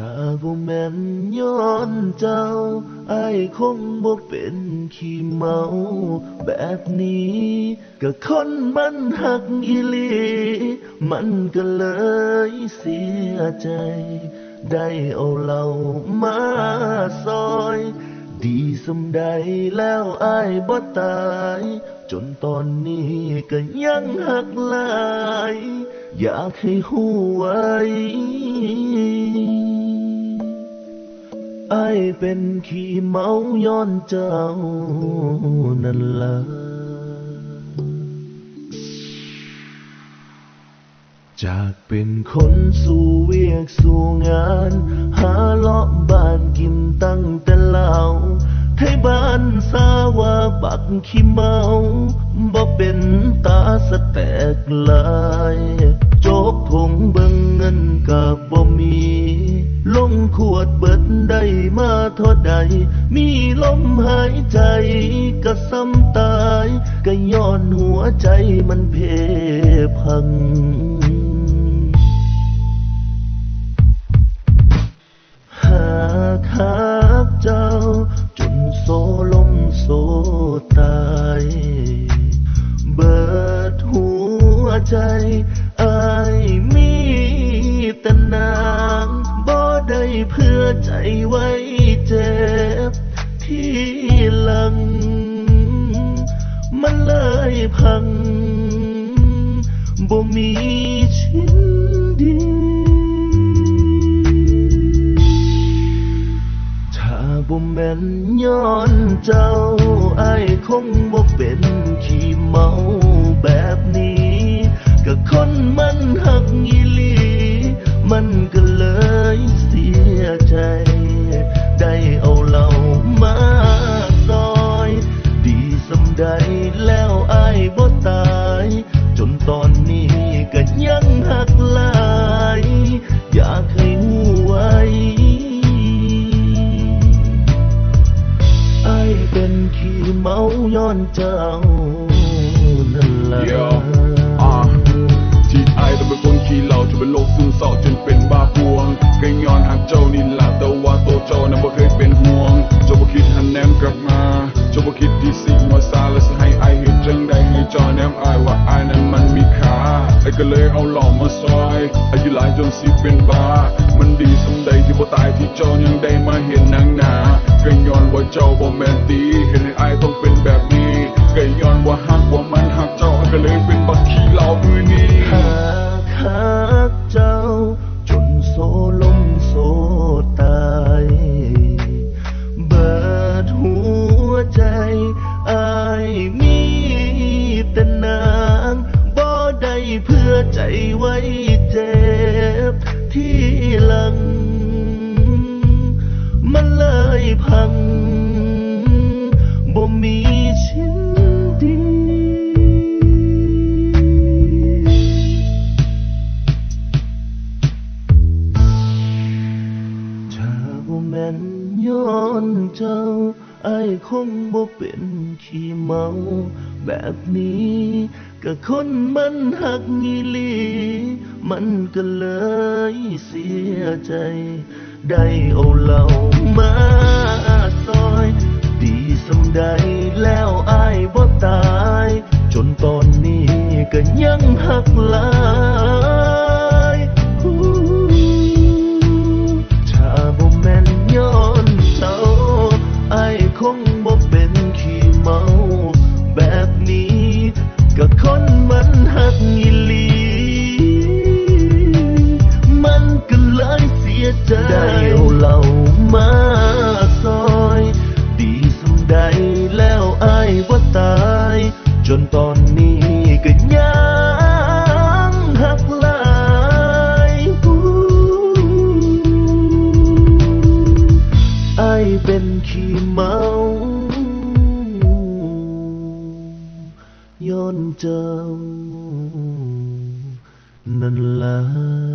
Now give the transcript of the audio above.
ถ้าบ่แม่นย้อนเจ้าไอ้ายคงบ่เป็นขี้เมา แบบนี้ ก็คนมันหักอีหลี มันก็เลยเสียใจ ได้เอาเรามาซอย ดีสำใดแล้วอายบ่ตาย จนตอนนี้ก็ยังหักหลาย อยากให้หูไว้ ไอเป็นขี้เมาย้อนเจ้านั่นล่ะจากเป็นคนสู่เวียกสู่งาน หาเลาะบ้านกินตั้งแต่เหล่าไทยบ้านสาว่าบักขี้เมาบ่เป็นตาสแตกลาย โจกทงเบิ่งเงินกับบ่มี ขวดเบิดได้มาเท่าใด มีลมหายใจก็ซ้ำตายก็ย้อนหัวใจมันเพพังหากหากเจ้า จนโซลมโซตายเบิดหัวใจอายมี ไว้เจ็บที่หลัง มันเลยพังบ่มีชิ้นดีถ้าบ่แม่นย้อนเจ้าไอ้คงบ่เป็นขี้เมา เจ้านั่นล่ะเดี๋ยวอะที่ไอายต้องเป็นคนขี้เหล้าจนเป็นโรคซึมเศร้าจนเป็นบ้าพวงก็ย้อนหักเจ้านี่ล่ะแต่ว่าโตเจ้านั้นบ่เคยเป็นห่วงเจ้าบ่คิดหันแนมกลับมาเจ้าบ่คิดที่สิว่าซาและสิให้ไอเฮ็ดจังใดให้เจ้าแนมไอว่าไอนั้นมันมีค่าไอ้ก็เลยเอาหล้ามาซอยอายุหลายจนสิเป็นบ้ามันดีสำใดที่บ่ตายที่เจ้ายังได้มาเห็นหนังหนาก็ย้อนว่าเจ้าบ่แม่นตีเห็นให้อต้องเป็นแบบ เพื่อใจไว้เจ็บที่หลัง มันเลยพังบ่มีชิ้นดีถ้าบ่แม่นย้อนเจ้าไอ้คงบ่เป็นขี้เมาแบบนี้ ก็คนมันหักอีหลี มันก็เลยเสียใจ ได้เอาเรามา ก็คนมันหักอีหลี มันก็เลยเสียใจได้เอาเหล่ามาซอย ดีสุดใดแล้วอายว่าตาย จนต่อ ย้อนเจ้า นั่นแหละ